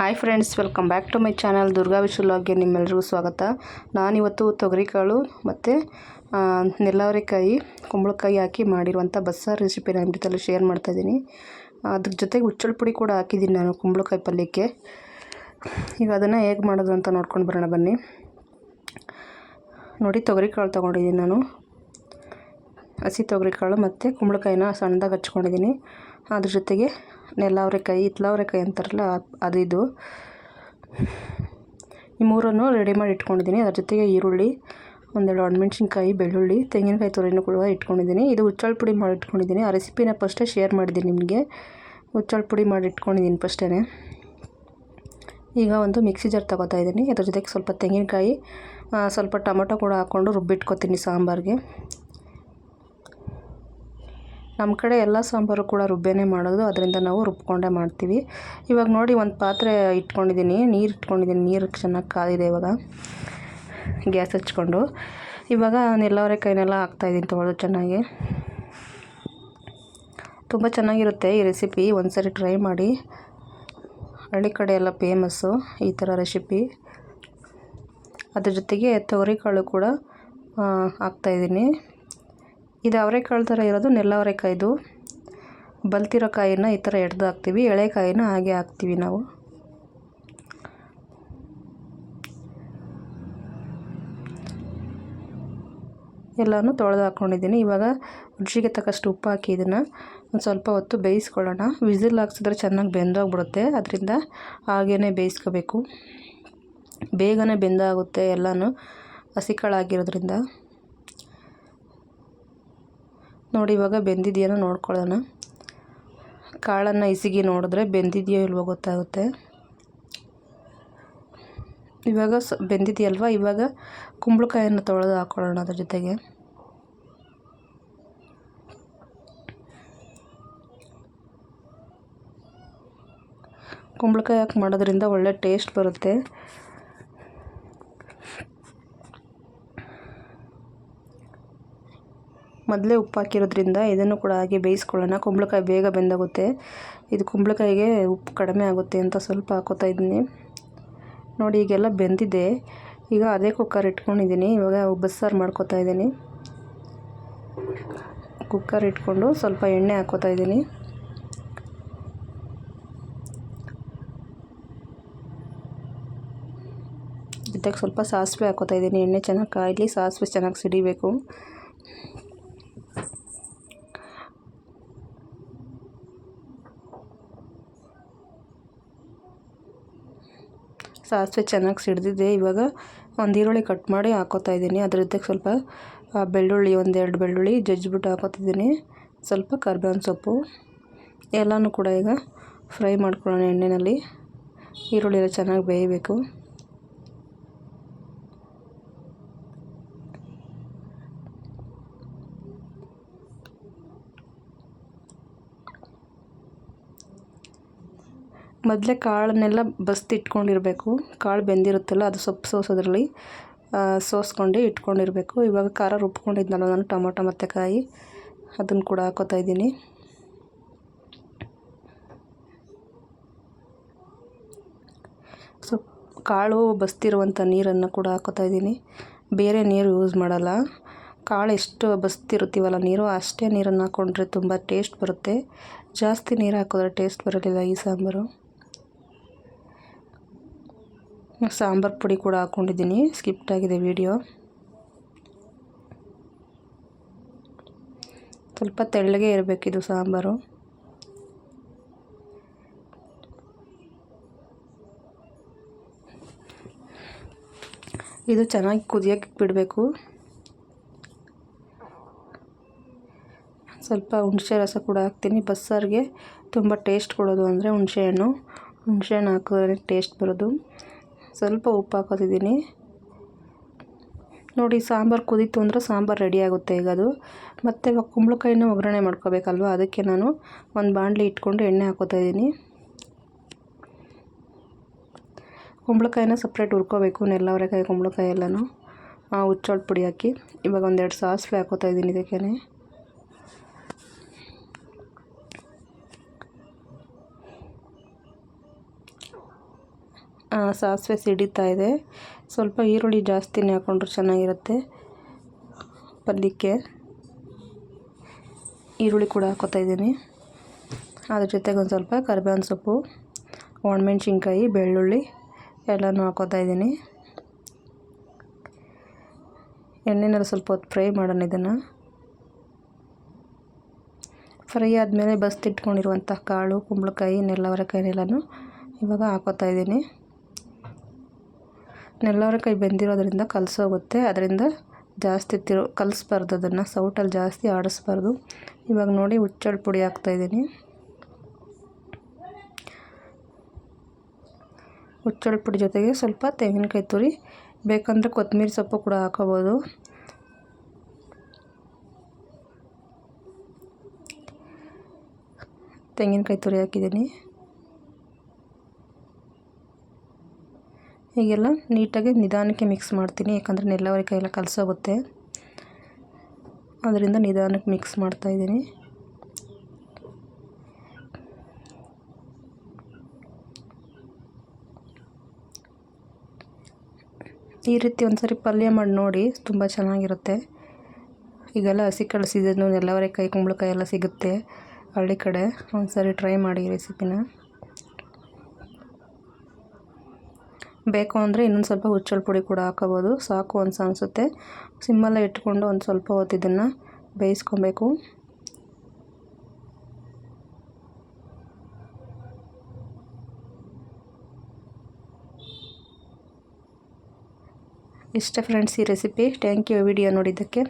Hi friends, welcome back to my channel Durga ವಿಶ್ವಲಾಗ್ಗೆ ನಿಮ್ಮೆಲ್ಲರಿಗೂ ಸ್ವಾಗತ. ನಾನಿವತ್ತು ತೊಗರಿಕಾಳು ಮತ್ತು ನೆಲ್ಲವರೆಕಾಯಿ, ಕುಂಬಳಕಾಯಿ ಹಾಕಿ ಮಾಡಿರುವಂಥ ಬಸ್ಸಾರು ರೆಸಿಪಿ ನಿಮ್ಮ ಜೊತೆಲಿ ಶೇರ್ ಮಾಡ್ತಾಯಿದ್ದೀನಿ ಅದ್ರ ಜೊತೆಗೆ ಉಚ್ಚಳ ಪುಡಿ ಕೂಡ ಹಾಕಿದ್ದೀನಿ ನಾನು ಕುಂಬಳಕಾಯಿ ಪಲ್ಯಕ್ಕೆ. ಈಗ ಅದನ್ನು ಹೇಗೆ ಮಾಡೋದು ಅಂತ ನೋಡ್ಕೊಂಡು ಬರೋಣ ಬನ್ನಿ. ನೋಡಿ, ತೊಗರಿಕಾಳು ತೊಗೊಂಡಿದ್ದೀನಿ ನಾನು. ಹಸಿ ತೊಗರಿಕಾಳು ಮತ್ತು ಕುಂಬಳಕಾಯಿನ ಸಣ್ಣದಾಗಿ ಹಚ್ಕೊಂಡಿದ್ದೀನಿ. ಅದ್ರ ಜೊತೆಗೆ ನೆಲ್ಲವರೆಕಾಯಿ ಇತ್ಲಾವರೆಕಾಯಿ ಅಂತಾರಲ್ಲ, ಅದು ಇದು ಈ ಮೂರನ್ನು ರೆಡಿ ಮಾಡಿ ಇಟ್ಕೊಂಡಿದ್ದೀನಿ. ಅದ್ರ ಜೊತೆಗೆ ಈರುಳ್ಳಿ, ಒಂದೆರಡು ಒಣಮೆಣ್ಸಿನ್ಕಾಯಿ, ಬೆಳ್ಳುಳ್ಳಿ, ತೆಂಗಿನಕಾಯಿ ತುರಿನೂ ಕೂಡ ಇಟ್ಕೊಂಡಿದ್ದೀನಿ. ಇದು ಹುಚ್ಚಳ ಪುಡಿ ಮಾಡಿ ಇಟ್ಕೊಂಡಿದ್ದೀನಿ. ಆ ರೆಸಿಪಿನ ಫಸ್ಟೇ ಶೇರ್ ಮಾಡಿದ್ದೀನಿ ನಿಮಗೆ. ಹುಚ್ಚಳ ಪುಡಿ ಮಾಡಿ ಇಟ್ಕೊಂಡಿದ್ದೀನಿ ಫಸ್ಟೇ ಈಗ ಒಂದು ಮಿಕ್ಸಿ ಜಾರ್ ತಗೋತಾ ಇದ್ದೀನಿ. ಅದ್ರ ಜೊತೆಗೆ ಸ್ವಲ್ಪ ತೆಂಗಿನಕಾಯಿ ಸ್ವಲ್ಪ ಟೊಮೊಟೊ ಕೂಡ ಹಾಕ್ಕೊಂಡು ರುಬ್ಬಿಟ್ಕೊತೀನಿ ಸಾಂಬಾರಿಗೆ. ನಮ್ಮ ಕಡೆ ಎಲ್ಲ ಸಾಂಬಾರು ಕೂಡ ರುಬ್ಬೇನೆ ಮಾಡೋದು. ಅದರಿಂದ ನಾವು ರುಬ್ಕೊಂಡೇ ಮಾಡ್ತೀವಿ. ಇವಾಗ ನೋಡಿ ಒಂದು ಪಾತ್ರೆ ಇಟ್ಕೊಂಡಿದ್ದೀನಿ ನೀರು ಇಟ್ಕೊಂಡಿದ್ದೀನಿ ನೀರು ಚೆನ್ನಾಗಿ ಕಾದಿದೆ ಇವಾಗ. ಗ್ಯಾಸ್ ಹಚ್ಕೊಂಡು. ಇವಾಗ ನೆಲ್ಲವರೆಕಾಯಿನೆಲ್ಲ ಹಾಕ್ತಾಯಿದ್ದೀನಿ ತೊಗೊಳ್ಳೋದು ಚೆನ್ನಾಗಿ. ತುಂಬ ಚೆನ್ನಾಗಿರುತ್ತೆ ಈ ರೆಸಿಪಿ. ಒಂದು ಸರಿ ಟ್ರೈ ಮಾಡಿ. ಹಳ್ಳಿ ಕಡೆ ಎಲ್ಲ ಫೇಮಸ್ಸು ಈ ಥರ ರೆಸಿಪಿ. ಅದ್ರ ಜೊತೆಗೆ ತೊಗರಿಕಾಳು ಕೂಡ ಹಾಕ್ತಾಯಿದ್ದೀನಿ ಇದು ಅವರೆಕಾಳು ಥರ ಇರೋದು ನೆಲ್ಲ ಅವರೆಕಾಯ್ದು ಬಲ್ತಿರೋ ಕಾಯಿನ ಈ ಥರ ಎಡ್ದು ಹಾಕ್ತೀವಿ. ಎಳೆಕಾಯಿನ ಹಾಗೆ ಹಾಕ್ತೀವಿ ನಾವು. ಎಲ್ಲನೂ ತೊಳೆದು ಹಾಕ್ಕೊಂಡಿದ್ದೀನಿ ಇವಾಗ ರುಚಿಗೆ ತಕ್ಕಷ್ಟು ಉಪ್ಪು ಹಾಕಿ ಇದನ್ನು ಒಂದು ಸ್ವಲ್ಪ ಹೊತ್ತು ಬೇಯಿಸ್ಕೊಳ್ಳೋಣ. ವಿಸಿಲ್ ಹಾಕ್ಸಿದ್ರೆ ಚೆನ್ನಾಗಿ ಬೆಂದೋಗ್ಬಿಡುತ್ತೆ. ಅದರಿಂದ ಹಾಗೇ ಬೇಯಿಸ್ಕೋಬೇಕು. ಬೇಗನೆ ಬೆಂದಾಗುತ್ತೆ ಎಲ್ಲನೂ ಹಸಿ ಕಾಳಾಗಿರೋದ್ರಿಂದ. ನೋಡಿ ಇವಾಗ ಬೆಂದಿದೆಯೇನೋ ನೋಡ್ಕೊಳ್ಳೋಣ. ಕಾಳನ್ನು ಇಸಿಗಿ ನೋಡಿದ್ರೆ ಬೆಂದಿದೆಯೋ ಇಲ್ವೋ ಗೊತ್ತಾಗುತ್ತೆ. ಇವಾಗ ಸ ಬೆಂದಿದೆಯಲ್ವ? ಇವಾಗ ಕುಂಬಳಕಾಯನ್ನು ತೊಳೆದು ಹಾಕ್ಕೊಳ್ಳೋಣ ಅದ್ರ ಜೊತೆಗೆ. ಕುಂಬಳಕಾಯಿ ಹಾಕಿ ಮಾಡೋದ್ರಿಂದ ಒಳ್ಳೆ ಟೇಸ್ಟ್ ಬರುತ್ತೆ. ಮೊದಲೇ ಉಪ್ಪು ಹಾಕಿರೋದ್ರಿಂದ ಇದನ್ನು ಕೂಡ ಹಾಗೆ ಬೇಯಿಸ್ಕೊಳ್ಳೋಣ. ಕುಂಬಳಕಾಯಿ ಬೇಗ ಬೆಂದಾಗುತ್ತೆ. ಇದು ಕುಂಬಳಕಾಯಿಗೆ ಉಪ್ಪು ಕಡಿಮೆ ಆಗುತ್ತೆ ಅಂತ ಸ್ವಲ್ಪ ಹಾಕೋತಾ ಇದ್ದೀನಿ. ನೋಡಿ, ಈಗೆಲ್ಲ ಬೆಂದಿದೆ. ಈಗ ಅದೇ ಕುಕ್ಕರ್ ಇಟ್ಕೊಂಡಿದ್ದೀನಿ. ಇವಾಗ ಬಸ್ಸಾರು ಮಾಡ್ಕೋತಾ ಇದ್ದೀನಿ. ಕುಕ್ಕರ್ ಇಟ್ಕೊಂಡು ಸ್ವಲ್ಪ ಎಣ್ಣೆ ಹಾಕೋತಾ ಇದ್ದೀನಿ. ಜೊತೆಗೆ ಸ್ವಲ್ಪ ಸಾಸಿವೆ ಹಾಕೋತಾ ಇದ್ದೀನಿ. ಎಣ್ಣೆ ಚೆನ್ನಾಗಿ ಕಾಯಲಿ ಸಾಸಿವೆ ಚೆನ್ನಾಗಿ ಸಿಡಿಬೇಕು. ಸಾಸಿವೆ ಚೆನ್ನಾಗಿ ಸಿಡ್ದಿದೆ. ಇವಾಗ ಒಂದು ಈರುಳ್ಳಿ ಕಟ್ ಮಾಡಿ ಹಾಕೋತಾ ಇದ್ದೀನಿ. ಅದ್ರ ಜೊತೆಗೆ ಸ್ವಲ್ಪ ಬೆಳ್ಳುಳ್ಳಿ ಒಂದೆರಡು ಬೆಳ್ಳುಳ್ಳಿ ಜಜ್ಜಿಬಿಟ್ಟು ಹಾಕೋತಿದ್ದೀನಿ ಸ್ವಲ್ಪ ಕರ್ಬೇವಿನ ಸೊಪ್ಪು, ಎಲ್ಲನೂ ಕೂಡ ಈಗ ಫ್ರೈ ಮಾಡ್ಕೊಳ್ಳೋಣ ಎಣ್ಣೆಯಲ್ಲಿ ಈರುಳ್ಳಿ ಎಲ್ಲ ಚೆನ್ನಾಗಿ ಬೇಯಬೇಕು. ಮೊದಲೇ ಕಾಳನ್ನೆಲ್ಲ ಇಟ್ಕೊಂಡಿರಬೇಕು ಕಾಳು ಬೆಂದಿರುತ್ತಲ್ಲ, ಅದು ಸೊಪ್ಪು ಸೋಸೋದ್ರಲ್ಲಿ ಸೋಸ್ಕೊಂಡು ಇಟ್ಕೊಂಡಿರಬೇಕು. ಇವಾಗ ಖಾರ ರುಬ್ಕೊಂಡಿದ್ನಲ್ಲ, ನಾನು ಟೊಮೊಟೊ ಮತ್ತು ಕಾಯಿ, ಅದನ್ನು ಕೂಡ ಹಾಕೋತಾ ಇದ್ದೀನಿ. ಸೊ, ಕಾಳು ಬಸ್ತಿರುವಂಥ ನೀರನ್ನು ಕೂಡ ಹಾಕೋತಾ ಇದ್ದೀನಿ. ಬೇರೆ ನೀರು ಯೂಸ್ ಮಾಡಲ್ಲ. ಕಾಳು ಎಷ್ಟು ಬಸ್ತಿರುತ್ತೀವಲ್ಲ, ನೀರು ಅಷ್ಟೇ ನೀರನ್ನು ಹಾಕ್ಕೊಂಡ್ರೆ ತುಂಬ ಟೇಸ್ಟ್ ಬರುತ್ತೆ. ಜಾಸ್ತಿ ನೀರು ಹಾಕಿದ್ರೆ ಟೇಸ್ಟ್ ಬರೋದಿಲ್ಲ ಈ ಸಾಂಬಾರು. ಸಾಂಬಾರು ಪುಡಿ ಕೂಡ ಹಾಕ್ಕೊಂಡಿದ್ದೀನಿ ಸ್ಕಿಪ್ಟ್ ಆಗಿದೆ ವಿಡಿಯೋ ಸ್ವಲ್ಪ ತೆಳ್ಳಗೆ ಇರಬೇಕಿದು ಸಾಂಬಾರು. ಇದು ಚೆನ್ನಾಗಿ ಕುದಿಯೋಕ್ಕೆ ಬಿಡಬೇಕು ಸ್ವಲ್ಪ ಹುಣಸೆ ರಸ ಕೂಡ ಹಾಕ್ತೀನಿ. ಬಸ್ಸಾರಿಗೆ ತುಂಬ ಟೇಸ್ಟ್ ಕೊಡೋದು ಅಂದರೆ ಹುಣಸೆಹಣ್ಣು. ಹುಣಸೆಹಣ್ಣು ಹಾಕಿದ್ರೆ ಟೇಸ್ಟ್ ಬರೋದು. ಸ್ವಲ್ಪ ಉಪ್ಪು ಹಾಕೋತಿದ್ದೀನಿ. ನೋಡಿ, ಸಾಂಬಾರು ಕುದೀತು ಅಂದರೆ ಸಾಂಬಾರು ರೆಡಿ ಆಗುತ್ತೆ ಈಗ ಅದು. ಮತ್ತು ಇವಾಗ ಕುಂಬಳಕಾಯಿನ ಒಗ್ಗರಣೆ ಮಾಡ್ಕೋಬೇಕಲ್ವ? ಅದಕ್ಕೆ ನಾನು ಒಂದು ಬಾಣಲಿ ಇಟ್ಕೊಂಡು ಎಣ್ಣೆ ಹಾಕೋತಾ ಇದ್ದೀನಿ. ಕುಂಬಳಕಾಯಿನ ಸಪ್ರೇಟ್ ಹುರ್ಕೋಬೇಕು, ನೆಲ್ಲವರೆಕಾಯಿ, ಕುಂಬಳಕಾಯಿ ಎಲ್ಲನೂ. ಹುಚ್ಚೋಳ ಪುಡಿ ಹಾಕಿ. ಇವಾಗ ಒಂದೆರಡು ಸಾಸಿವೆ ಹಾಕೋತಾ ಇದ್ದೀನಿ ಇದಕ್ಕೆ ಸಾಸಿವೆ ಸಿಡಿತಾ ಇದೆ. ಸ್ವಲ್ಪ ಈರುಳ್ಳಿ ಜಾಸ್ತಿನೇ ಹಾಕೊಂಡ್ರೆ ಚೆನ್ನಾಗಿರುತ್ತೆ. ಪಲ್ಯಕ್ಕೆ ಈರುಳ್ಳಿ ಕೂಡ ಹಾಕೋತಾ ಇದ್ದೀನಿ. ಅದ್ರ ಜೊತೆಗೆ ಒಂದು ಸ್ವಲ್ಪ ಕರ್ಬೇವಿನ ಸೊಪ್ಪು, ಒಣಮೆಣ್ಸಿನ್ಕಾಯಿ, ಬೆಳ್ಳುಳ್ಳಿ ಎಲ್ಲನೂ ಹಾಕೋತಾ ಇದ್ದೀನಿ. ಎಣ್ಣೆನಲ್ಲಿ ಸ್ವಲ್ಪ ಹೊತ್ತು ಫ್ರೈ ಮಾಡೋಣ ಇದನ್ನು. ಫ್ರೈ ಆದಮೇಲೆ ಬಸ್ತಿಟ್ಕೊಂಡಿರುವಂಥ ಕಾಳು, ಕುಂಬಳಕಾಯಿ ನೆಲ್ಲವರೆಕಾಯಿನೆಲ್ಲನೂ ಇವಾಗ ಹಾಕೋತಾ ಇದ್ದೀನಿ. ನೆಲ್ಲವರೆಕಾಯಿ ಬೆಂದಿರೋದ್ರಿಂದ ಕಲಸೋಗುತ್ತೆ. ಅದರಿಂದ ಜಾಸ್ತಿ ತಿರು, ಕಲಿಸ್ಬಾರ್ದು ಅದನ್ನು. ಸೌಟಲ್ಲಿ ಜಾಸ್ತಿ ಆಡಿಸ್ಬಾರ್ದು. ಇವಾಗ ನೋಡಿ ಹುಚ್ಚಳ ಪುಡಿ ಹಾಕ್ತಾಯಿದ್ದೀನಿ ಹುಚ್ಚಳ ಪುಡಿ ಜೊತೆಗೆ ಸ್ವಲ್ಪ ತೆಂಗಿನಕಾಯಿ ತುರಿ. ಬೇಕಂದರೆ ಕೊತ್ತಂಬರಿ ಸೊಪ್ಪು ಕೂಡ ಹಾಕೋಬೋದು. ತೆಂಗಿನಕಾಯಿ ತುರಿ ಹಾಕಿದ್ದೀನಿ. ಹೀಗೆಲ್ಲ ನೀಟಾಗಿ ನಿಧಾನಕ್ಕೆ ಮಿಕ್ಸ್ ಮಾಡ್ತೀನಿ, ಯಾಕಂದರೆ ನೆಲ್ಲವರಿಕಾಯಿ ಎಲ್ಲ ಕಲಸೋಗುತ್ತೆ. ಅದರಿಂದ ನಿಧಾನಕ್ಕೆ ಮಿಕ್ಸ್ ಮಾಡ್ತಾಯಿದ್ದೀನಿ ಈ ರೀತಿ ಒಂದ್ಸರಿ ಪಲ್ಯ ಮಾಡಿ ನೋಡಿ, ತುಂಬ ಚೆನ್ನಾಗಿರುತ್ತೆ. ಈಗೆಲ್ಲ ಹಸಿ ಕಾಳು ಸೀಸನ್ನು ನೆಲ್ಲವರೆಕಾಯಿ ಕುಂಬಳಕಾಯಿ ಎಲ್ಲ ಸಿಗುತ್ತೆ ಹಳ್ಳಿ ಕಡೆ. ಒಂದ್ಸರಿ ಟ್ರೈ ಮಾಡಿ ರೆಸಿಪಿನ ಬೇಕು ಅಂದರೆ ಇನ್ನೊಂದು ಸ್ವಲ್ಪ ಹುಚ್ಚಳ ಪುಡಿ ಕೂಡ ಹಾಕೋಬೋದು. ಸಾಕು ಅಂತ ಅನಿಸುತ್ತೆ. ಸಿಮ್ಮಲ್ಲೇ ಇಟ್ಕೊಂಡು ಒಂದು ಸ್ವಲ್ಪ ಹೊತ್ತು ಇದನ್ನು ಬೇಯಿಸ್ಕೊಬೇಕು. ಇಷ್ಟ ಫ್ರೆಂಡ್ಸ್ ಈ ರೆಸಿಪಿ ಥ್ಯಾಂಕ್ ಯು ವಿಡಿಯೋ ನೋಡಿದ್ದಕ್ಕೆ.